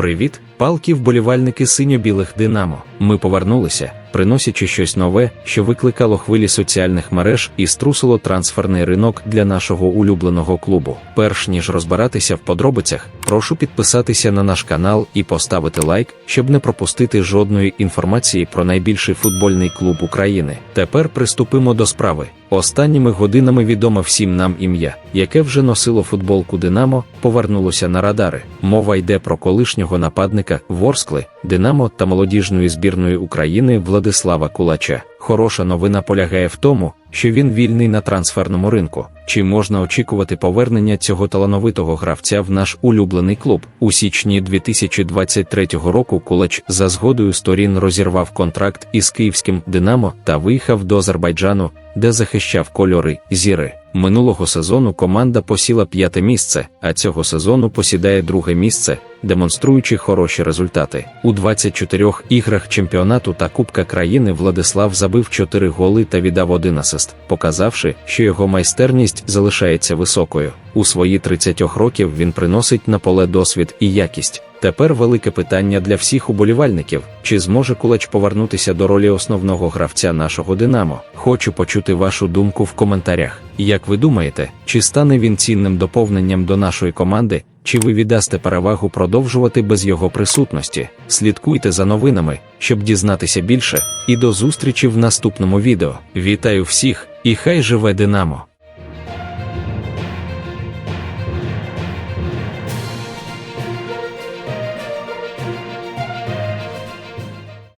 Привіт, палки вболівальники синьо-білих Динамо. Ми повернулися, приносячи щось нове, що викликало хвилі соціальних мереж і струсило трансферний ринок для нашого улюбленого клубу. Перш ніж розбиратися в подробицях, прошу підписатися на наш канал і поставити лайк, щоб не пропустити жодної інформації про найбільший футбольний клуб України. Тепер приступимо до справи. Останніми годинами відоме всім нам ім'я, яке вже носило футболку Динамо, повернулося на радари. Мова йде про колишнього нападника Ворскли, Динамо та молодіжної збірної України Владислава Кулача. Хороша новина полягає в тому, що він вільний на трансферному ринку. Чи можна очікувати повернення цього талановитого гравця в наш улюблений клуб? У січні 2023 року Кулач за згодою сторін розірвав контракт із київським Динамо та виїхав до Азербайджану, де захищав кольори зіри. Минулого сезону команда посіла п'яте місце, а цього сезону посідає друге місце, демонструючи хороші результати. У 24 іграх чемпіонату та Кубка країни Владислав забив 4 голи та віддав один асист, показавши, що його майстерність залишається високою. У свої 30 років він приносить на поле досвід і якість. Тепер велике питання для всіх уболівальників: чи зможе кулач повернутися до ролі основного гравця нашого Динамо? Хочу почути вашу думку в коментарях. Як ви думаєте, чи стане він цінним доповненням до нашої команди, чи ви віддасте перевагу продовжувати без його присутності? Слідкуйте за новинами, щоб дізнатися більше, і до зустрічі в наступному відео. Вітаю всіх, і хай живе Динамо!